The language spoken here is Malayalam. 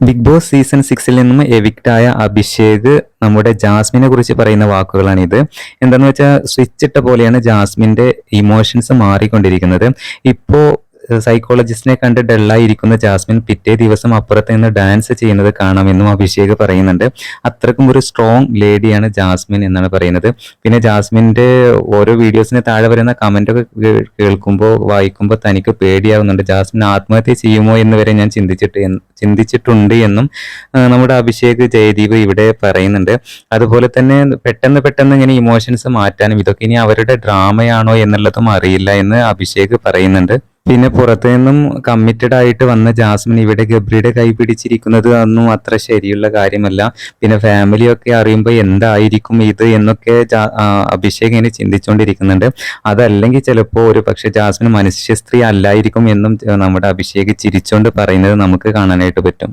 ബിഗ് ബോസ് സീസൺ സിക്സിൽ നിന്നും എവിക്റ്റ് ആയ അഭിഷേക് നമ്മുടെ ജാസ്മിനെ കുറിച്ച് പറയുന്ന വാക്കുകളാണ് ഇത് എന്താണെന്ന് വെച്ചാൽ സ്വിച്ച് ഇട്ട പോലെയാണ് ജാസ്മിന്റെ ഇമോഷൻസ് മാറിക്കൊണ്ടിരിക്കുന്നത്. ഇപ്പോ സൈക്കോളജിസ്റ്റിനെ കണ്ട് ഡള്ളായിരിക്കുന്ന ജാസ്മിൻ പിറ്റേ ദിവസം അപ്പുറത്ത് നിന്ന് ഡാൻസ് ചെയ്യുന്നത് കാണാമെന്നും അഭിഷേക് പറയുന്നുണ്ട്. അത്രക്കും ഒരു സ്ട്രോങ് ലേഡിയാണ് ജാസ്മിൻ എന്നാണ് പറയുന്നത്. പിന്നെ ജാസ്മിന്റെ ഓരോ വീഡിയോസിന് താഴെ വരുന്ന കമന്റ് ഒക്കെ കേ- കേൾക്കുമ്പോൾ വായിക്കുമ്പോൾ തനിക്ക് പേടിയാവുന്നുണ്ട്. ജാസ്മിൻ ആത്മഹത്യ ചെയ്യുമോ എന്ന് വരെ ഞാൻ ചിന്തിച്ചിട്ട് ചിന്തിച്ചിട്ടുണ്ട് എന്നും നമ്മുടെ അഭിഷേക് ജയദീപ് ഇവിടെ പറയുന്നുണ്ട്. അതുപോലെ തന്നെ പെട്ടെന്ന് പെട്ടെന്ന് ഇങ്ങനെ ഇമോഷൻസ് മാറ്റാനും ഇതൊക്കെ ഇനി അവരുടെ ഡ്രാമയാണോ എന്നുള്ളതും അറിയില്ല എന്ന് അഭിഷേക് പറയുന്നുണ്ട്. പിന്നെ പുറത്തു നിന്നും കമ്മിറ്റഡ് ആയിട്ട് വന്ന ജാസ്മിൻ ഇവിടെ ഗബ്രിയുടെ കൈ പിടിച്ചിരിക്കുന്നത് ഒന്നും അത്ര ശരിയുള്ള കാര്യമല്ല. പിന്നെ ഫാമിലി ഒക്കെ അറിയുമ്പോൾ എന്തായിരിക്കും ഇത് എന്നൊക്കെ അഭിഷേക് ഇങ്ങനെ ചിന്തിച്ചുകൊണ്ടിരിക്കുന്നുണ്ട് അതല്ലെങ്കിൽ ചിലപ്പോൾ ഒരു പക്ഷെ ജാസ്മിൻ മനുഷ്യ സ്ത്രീ അല്ലായിരിക്കും എന്നും നമ്മുടെ അഭിഷേക് ചിരിച്ചുകൊണ്ട് പറയുന്നത് നമുക്ക് കാണാനായിട്ട് പറ്റും.